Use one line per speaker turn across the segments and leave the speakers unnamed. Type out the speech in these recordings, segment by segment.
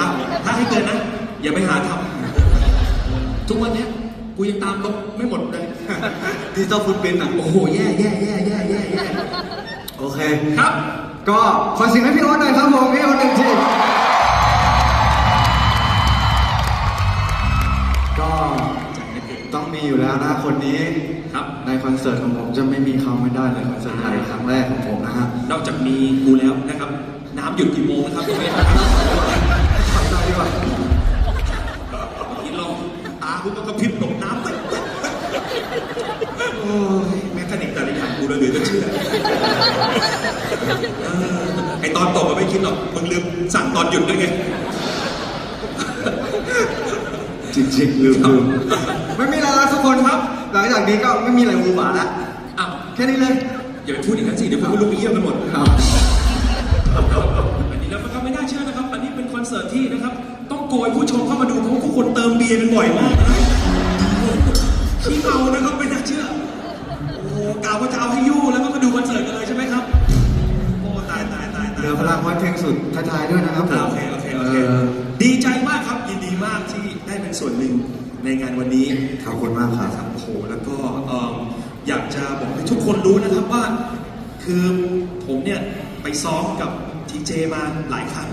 อะ
ถ้าให้เกินนะ อย่าไปหาทำทุกวันเนี้ยกูยังตามลบไม่หมดเลย
ดิจิตอลฟุตปรินท์อะ
โอ้โหแย่แย่แย่แย่แย่แย่
โอเค
ครับ
ก็ขอเสิ่งให้พี่โอ๊ตหน่อยครับผมพี่โอ๊ตหนึ่งทีก็ต้องมีอยู่แล้วนะคนนี้
ครับ
ในคอนเสิร์ตของผมจะไม่มีเขาไม่ได้เลยคอนเสิร์ตใหญ่ครั้งแรกของผมนะฮะ
นอกจากมีกูแล้วนะครับ น้ำหยุดกี่โมงนะครับพี่เมย์
ถอยหน่อย ดีกว่า
กินลองตากูก็กระพริบตกน้ำไปโอ้ยแม่คณิกแต่ละอย่างกูระเหลือก็เชื่อเออไอตอนตกก็ไม่คิดหรอก มึงลืมสั่งตอนหยุดด้วยไง
จริงๆลืมลืมไม่มีอะไรแล้วทุกคนครับ หลังจากนี้ก็ไม่มีอะไรมูหวาแล้ว
อ้าว
แค่นี้เลย
อย่าไปพูดอย่างนั้นสิ เดี๋ยวพวกมึงลุกไปเยี่ยมกันหมด
ครับ
เป็นคอนเสิร์ตที่นะครับ ต้องโกยผู้ชมเข้ามาดูเพราะว่าทุกคนเติมเบียร์กันบ่อยมากนะขี้เมานะครับไม่น่าเชื่อ โอ้กล่าวว่าจะเอาให้ยู่แล้วก็มาดูคอนเสิร์ตกันเลยใช่ไหมครับ โอ้ตายตายตายตาย
เดี๋ยวพลังไว้เพลงสุดท้ายๆด้วยนะครับผม
โอเคโอเคโอเคดีใจมากครับยินดีมากที่ได้เป็นส่วนหนึ่งในงานวันนี้
ขอบคุณมากครับ
ครับ โอ้โหแล้วก็เอิ่มอยากจะบอกให้ทุกคนรู้นะครับว่า คือผมเนี่ย ไปซ้อมกับทีเจมาหลายครั้ง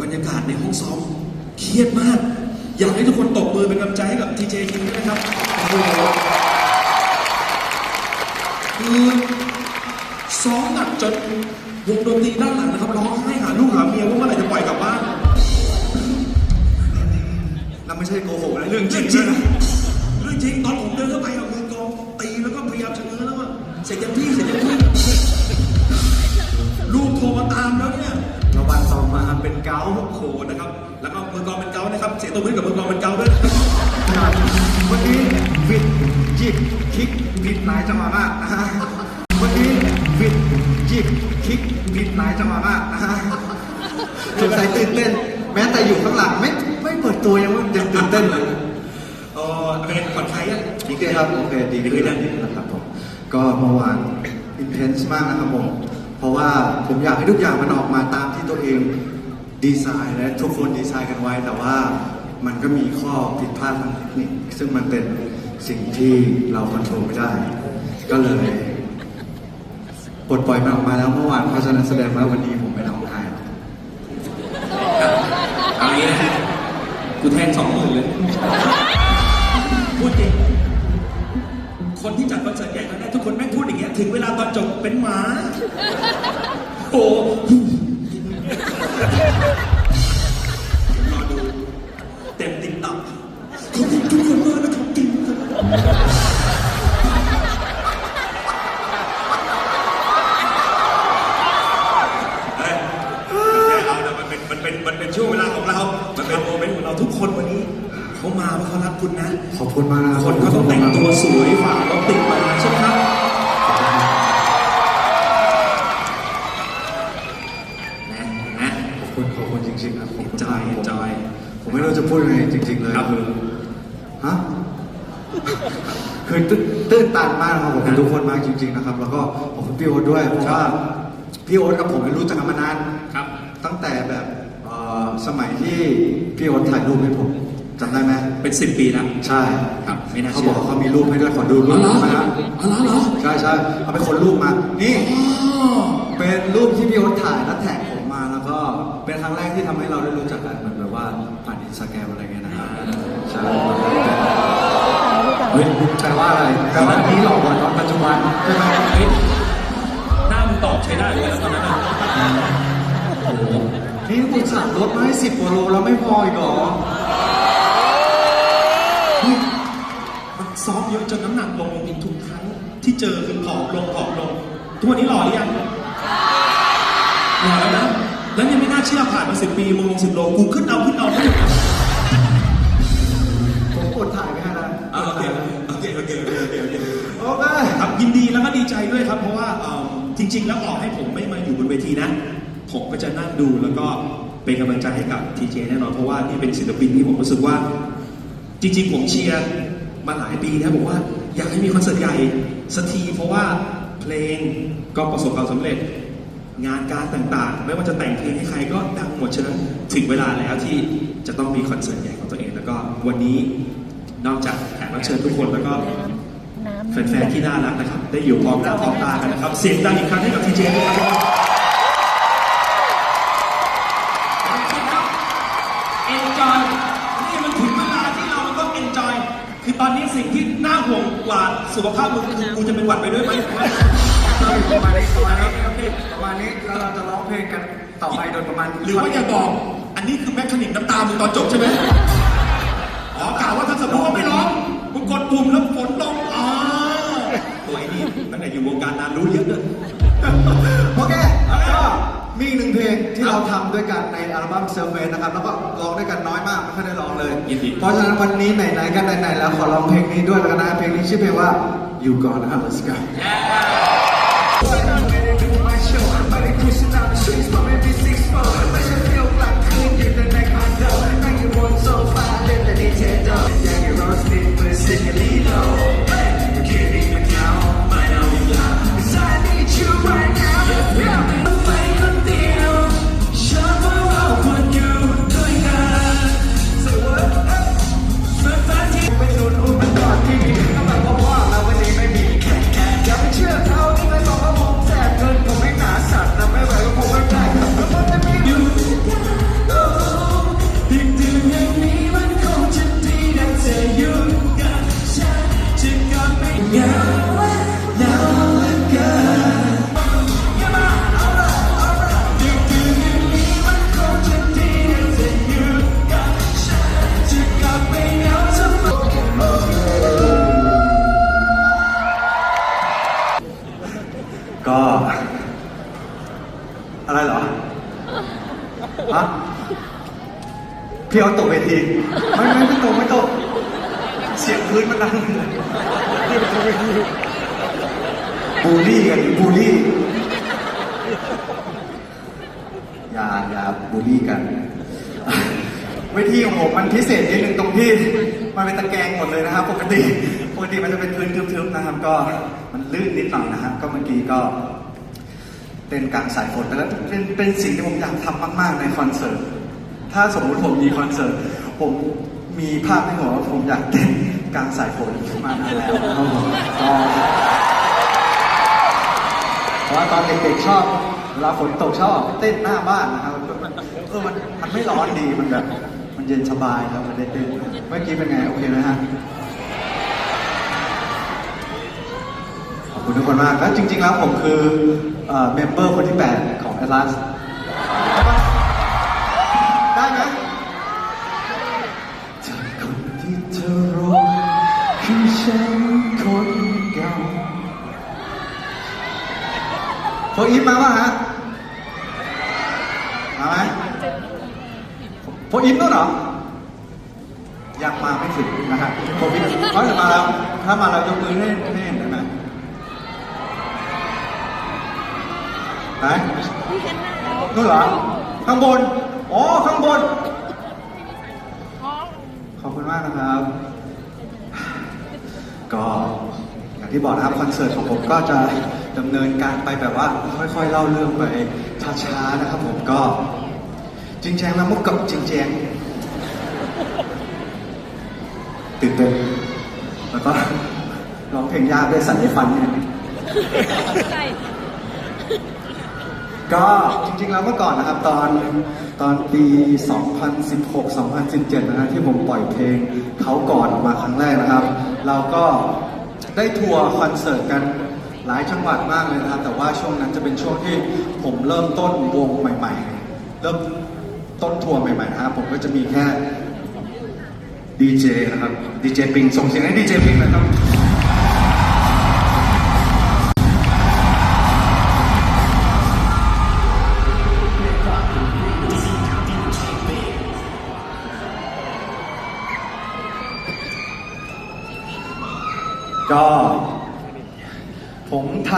บรรยากาศในห้องซ้อมเครียดมาก อยากให้ทุกคนตบมือเป็นกำลังใจให้กับทีเจคิงด้วยนะครับโอ้โหคือซ้อมหนักจนวงดนตรีด้านหลังนะครับร้องไห้หาลูกหาเมียว่าเมื่อไหร่จะปล่อยกลับบ้าน
เราไม่ใช่โกหกนะเรื่องจ
เรื่
ริ
องงจ
ด้
ริ
วย
ง
นะ
เรื่องจริงตอนผมเดินเข้าไปกับมือกลองตีแล้วก็พยายามชะเง้อแล้วว่าเสร็จยังพี่เสร็จยังพี่ลูกโทรมาตามแล้วเนี่ย
ระวันต่อ มาเป็นเกา
โอ้โหนะครับ แล้วก็มือกลองเป็นเกานะครับ เสียงตัวมือกับมือกลองเป็นเกาด้วย
ขนาดวันนี้วิดจิบคิกวิดหลายจังหวะมากนะฮะวันนี้วิดจิบคิกวิดหลายจังหวะมากนะฮะสงสัยตื่นเต้น แม้แต่อยู่ข้างหลังไม่ไม่เปิดตัวยังว่ายังตื่นเต้นเลย
เออเป็นไงผ่อนคลายยัง
โอเคครับโอเคดีขึ้นแล้วดีขึ้นแล้วครับผมก็เมื่อวานอินเทนส์มากนะครับผมเพราะว่าผมอยากให้ทุกอย่างมันออกมาตามที่ ตัวเองดีไซน์และทุกคนดีไซน์กันไว้ แต่ว่ามันก็มีข้อผิดพลาดทางเทคนิคซึ่งมันเป็นสิ่งที่เราควบคุมไม่ได้ ก็เลยปลดปล่อยมันออกมาแล้วเมื่อวานเพราะฉะนั้นแสดงว่าวันนี้ผมไม่ร้องไห้
เอางี้นะกูแทงสองหมื่นเลยพูดจริงคนที่จัดคอนเสิร์ตใหญ่ครั้งแรกทุกคนแม่งพูดอย่างเงี้ยถึงเวลาตอนจบเป็นหมา โอ้ เฮ้ยเอานะมันเป็นมันเป็นมันเป็นช่วงเวลาของเรา มันเป็นโมเมนต์ของเราทุกคนวันนี้ เขามาเพราะเขารักคุณนะ
ขอบคุณมากนะครับ
คนเขาต้องแต่งตัวสวยฝ่ารถติดมาใช่ไหมครับ นะนะ
ขอบคุณขอบคุณจริงๆครับขอบคุณ
enjoy
มาก
enjoy
ผมไม่รู้จะพูดยังไงจริง ๆ เลย
ครับ
คือฮะ คือตื้นตื้นตันมากนะครับขอบคุณทุกคนมากจริง ๆนะครับ แล้วก็ขอบคุณพี่โอ๊ตด้วยเพราะว่าพี่โอ๊ตกับผมรู้จักกันมานาน
ครับ
ตั้งแต่แบบเอ่อสมัยที่พี่โอ๊ตถ่ายรูปให้ผมจำได้ไหม
เป็นสิบปีแล้ว
ใช่
ครับไม่น่า
เขา
เชื่
บ
อ
อกว่าเขามีรูปให้ด้วยขอดูรู
อ๋อ
ป
เหรอ
นะฮะ
อ๋อเหรอเหรอ
ใช่ใช่เอาไปคนรูปมานี่
อ๋อ
เป็นรูปที่พี่โอ๊ตถ่ายแล้วแท็กผมมาแล้วก็เป็นครั้งแรกที่ทำให้เราได้รู้จักกันเหมือนแบบว่าผ่านอินสตาแกรมอะไรเงี้ยนะครับใช่
เฮ้ย
แปลว่าอะไรแปลว่าอันนี้หลอกกว่าตอนปัจจุบันใช่ไหม
เฮ้ยหน้ามึงตอบใช้ได้เลยนะตอนนั้นน่ะโอ้โห
นี่คุณสั่งรถมาให้สิบกว่าโลแล้วไม่พออีกเหรอ
เฮ้ยมันซ้อมเยอะจนน้ำหนักลงจริงๆทุกครั้งที่เจอคือผอมลงผอมลงทุกวันนี้หล่อหรือยังหล่อแล้วนะแล้วยังไม่น่าเชื่อผ่านมาสิบปีมึงลงสิบโลกูขึ้นเอาขึ้นเอาขึ้นเอา
ผมกดถ่ายไปให้แล้ว
อ่าโอเคโอเคโอเคโอเคโอเคโอเค
โอเค
ครับยินดีแล้วก็ดีใจด้วยครับ เพราะว่าเอิ่มจริง ๆ แล้วต่อให้ผมไม่มาอยู่บนเวทีนะ ผมก็จะนั่งดูแล้วก็เป็นกำลังใจให้กับทีเจแน่นอนเพราะว่านี่เป็นศิลปินที่ผมรู้สึกว่า จริงๆ ผมเชียร์มาหลายปีนะบอกว่าอยากให้มีคอนเสิร์ตใหญ่สักทีเพราะว่าเพลงก็ประสบความสำเร็จ งานการต่างๆ ไม่ว่าจะแต่งเพลงให้ใครก็ดังหมดฉะนั้นถึงเวลาแล้วที่จะต้องมีคอนเสิร์ตใหญ่ของตัวเอง แล้วก็วันนี้ นอกจากแขกรับเชิญทุกคนแล้วก็
น้ำ
แฟนๆที่น่ารักนะครับ ได้อยู่พร้อมหน้าพร้อมตากันนะครับ เสียงดังอีกครั้งให้กับทีเจด้วยครับเอนจอยนี่มันถึงเวลาที่เราต้องเอนจอยคือตอนนี้สิ่งที่น่าห่วงกว่าสุขภาพมึงคือกูจะเป็นหวัดไปด้วยไหม
ประมาณนี้ประมาณนี้ประมาณนี้แล้วเราจะร้องเพลงกันต่อไปโดยประมาณ
หรือว่าอย่าบอก อันนี้คือแมคคานิกน้ำตามึงตอนจบใช่ไหมอ๋อกล่าวว่าถ้าสมมติว่าไม่ร้องมึงกดปุ่มแล้วฝนตกอ๋อตัวไอ้นี่ตั้งแต่ อยู่วงการนานรู้เยอะเลย
โอเคก็มีอีกหนึ่งเพลงที่เราทำด้วยกันในอัลบั้มเซ r ร์เฟสนะครับ แล้วก็ร้องด้วยกันน้อยมากไม่ค่อยได้ร้องเลย
ยินดี
เพราะฉะนั้นวันนี้ไหนๆกันไหนๆแล้วขอร้องเพลงนี้ด้วยแล้วกันนะเพลงนี้ชื่อเพลงว่า You Gone นะครับ Let's go ก็ อย่าอย่าบูลลี่กันเวทีของผมมันพิเศษนิดนึงตรงที่มันเป็นตะแกรงหมดเลยนะครับ ปกติปกติมันจะเป็นพื้นทึบๆนะครับ ก็มันลื่นนิดหน่อยนะครับ ก็เมื่อกี้ก็เต้นกลางสายฝนแต่แล้วเป็นเป็นสิ่งที่ผมอยากทำมาก ๆ ในคอนเสิร์ต ถ้าสมมุติผมมีคอนเสิร์ต ผมมีภาพในหัวว่าผมอยากเต้นกลางสายฝนมานานแล้วก็เพราะว่าตอนเด็กๆชอบ เวลาฝนตกชอบเต้นหน้าบ้านนะครับเออมันมันไม่ร้อนดีมันแบบมันเย็นสบายครับมันได้เต้นเมื่อกี้เป็นไงโอเคไหมฮะขอบคุณทุกคนมากแล้วจริง ๆ แล้วผมคือเมมเบอร์คนที่ 8 ของ Atlas ได้ไหมจากคนที่เธอรอคือฉันคนเก่าโฟอีฟมาป่ะฮะ มาไหม โฟอีฟนู่นเหรอ ยังมาไม่ถึงนะฮะโฟอีฟเขาจะมาแล้ว ถ้ามาแล้วยกมือให้ให้เห็นได้ไหมไหนนู่นเหรอ ข้างบน อ๋อ ข้างบน ขอบคุณมากนะครับ ก็อย่างที่บอกนะครับคอนเสิร์ตของผมก็จะดำเนินการไปแบบว่าค่อยๆเล่าเรื่องไปช้าๆนะครับผมก็ จริงแจงมามุกกับจริงแจงตื่นเต้นแล้วก็ร้องเพลงยากด้วยสั่นในฟันเนี่ย
ใช่
ก็จริงๆแล้วเมื่อก่อนนะครับ ตอนตอนปี 2016 2017 นะฮะที่ผมปล่อยเพลงเขาก่อนออกมาครั้งแรกนะครับ เราก็ได้ทัวร์คอนเสิร์ตกันหลายจังหวัดมากเลยนะครับ แต่ว่าช่วงนั้นจะเป็นช่วงที่ผมเริ่มต้นวงใหม่ ๆ เริ่ม ต้นทัวร์ใหม่ๆนะครับผมก็จะมีแค่ดีเจนะครับดีเจปิงส่งเสียงให้ดีเจปิงหนะครับก็ผมท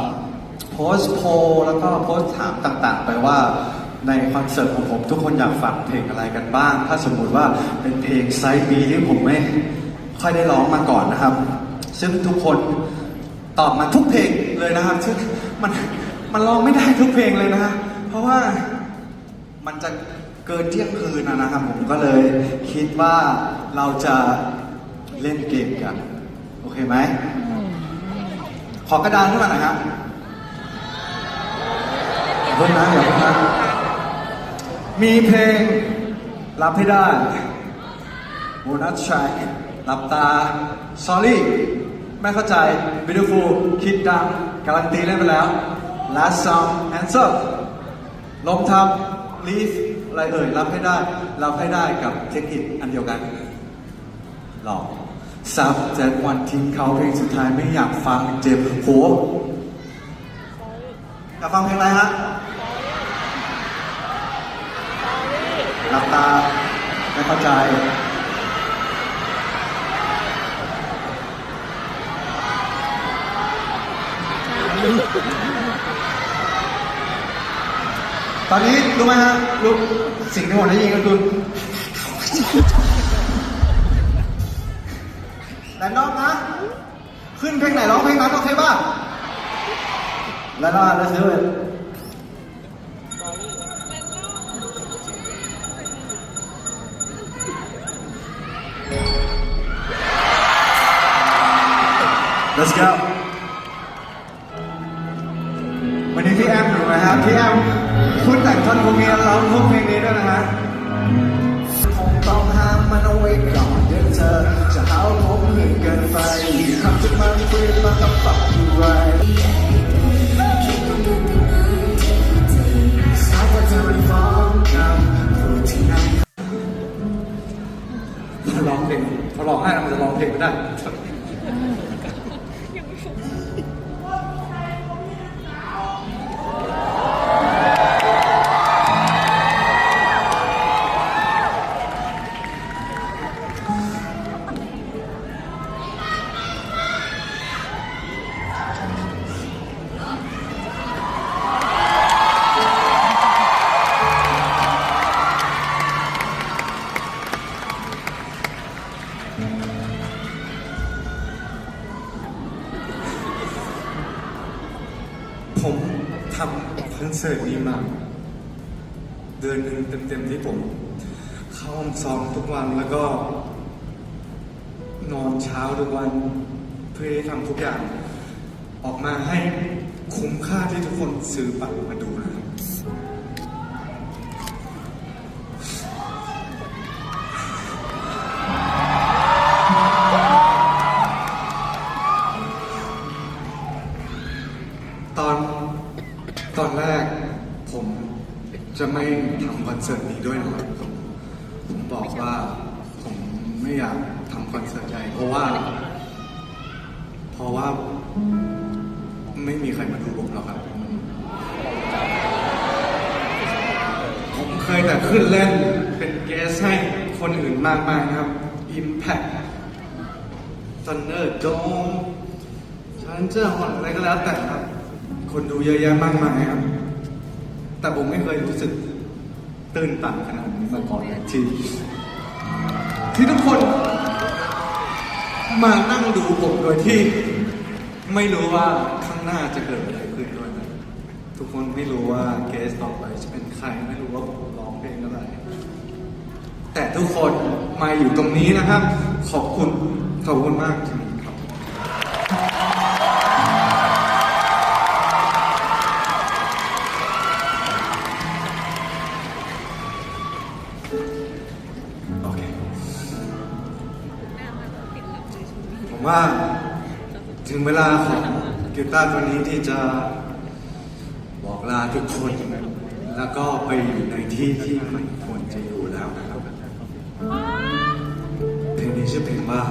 ำโพสโพแล้วก็โพสถามต่างๆ ไปว่า ในคอนเสิร์ตของผมทุกคนอยากฟังเพลงอะไรกันบ้าง ถ้าสมมุติว่าเป็นเพลงไซส์บีที่ผมไม่ค่อยได้ร้องมาก่อนนะครับ ซึ่งทุกคนตอบมาทุกเพลงเลยนะครับ ซึ่งมันมันร้องไม่ได้ทุกเพลงเลยนะ เพราะว่ามันจะเกินเที่ยงคืนนะครับ ผมก็เลยคิดว่าเราจะเล่นเกมกัน โอเคไหม ขอกระดานขึ้นมาหน่อยครับเพิ่งนะอย่าเพิ่งนะ มีเพลงรับให้ได้โบนัส track หลับตา sorry ไม่เข้าใจ beautiful คิดดังการันตีเล่นไปแล้ว last song answer ลงทำ leave อะไรเอ่ยรับให้ได้ รับให้ได้กับเทคนิคอันเดียวกัน หลอกซับแจ็ควันทิ้งเขาเพลงสุดท้ายไม่อยากฟังเจ็บโหอยากฟังเพลงอะไรฮะ หลับตาไม่เข้าใจตอนนี้รู้ไหมฮะรู้สิ่งที่ผมได้ยินก็คือแรนอมนะ ขึ้นเพลงไหนร้องเพลงนั้นโอเคป่ะแล้วก็แล้วซื้อ Let's go วันนี้พี่แอมอยู่ไหมครับพี่แอมคุณแต่งท่อนพวกนี้ร้องพวกเพลงนี้ด้วยนะฮะคงต้องห้ามมันเอาไว้ก่อนเดี๋ยวเธอจะหาว่าผมเหนื่อยเกินไปคำที่มันคุยมากับฝักอยู่ไรสาวว่าเธอมันฟ้องคำพูดที่นั่นถ้าร้องเพลงถ้าร้องไห้มันจะร้องเพลงไม่ได้ ผมทำคอนเสิร์ตนี้มา เดือนหนึ่งเต็มๆที่ผม เข้าห้องซ้อมทุกวันแล้วก็ นอนเช้าทุกวัน เพื่อทำทุกอย่าง ออกมาให้คุ้มค่าที่ทุกคนซื้อบัตรมาดูนะครับตอน ตอนแรกผมจะไม่ทำคอนเสิร์ตนี้ด้วยนะครับผมบอกว่าผมไม่อยากทำคอนเสิร์ตใหญ่เพราะว่า เพราะว่าไม่มีใครมาดูผมหรอกครับ ผมเคยแต่ขึ้นเล่นเป็นเกสให้คนอื่นมากมายครับ Impact Thunder Dome ฉันเจอหอนอะไรก็แล้วแต่ครับ คนดูเยอะแยะมากมายครับ แต่ผมไม่เคยรู้สึกตื่นตันขนาดนี้มาก่อนเลยที่ที่ทุกคนมานั่งดูผมโดยที่ไม่รู้ว่าข้างหน้าจะเกิดอะไรขึ้นด้วยนะทุกคนไม่รู้ว่าเกสต่อไปจะเป็นใครไม่รู้ว่าผมร้องเพลงอะไร แต่ทุกคนมาอยู่ตรงนี้นะครับ ขอบคุณขอบคุณมาก ว่าถึงเวลาของกีตาร์ตัวนี้ที่จะบอกลาทุกคน แล้วก็ไปอยู่ในที่ที่มันควรจะอยู่แล้วนะครับเพลงนี้ชื่อเพลงว่า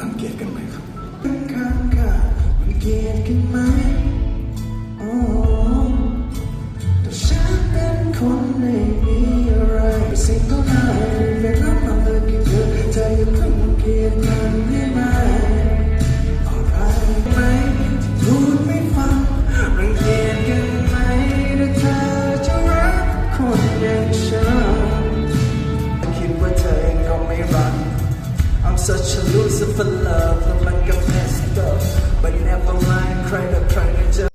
รังเกียจกันไหมครับรังเกียจกันไหม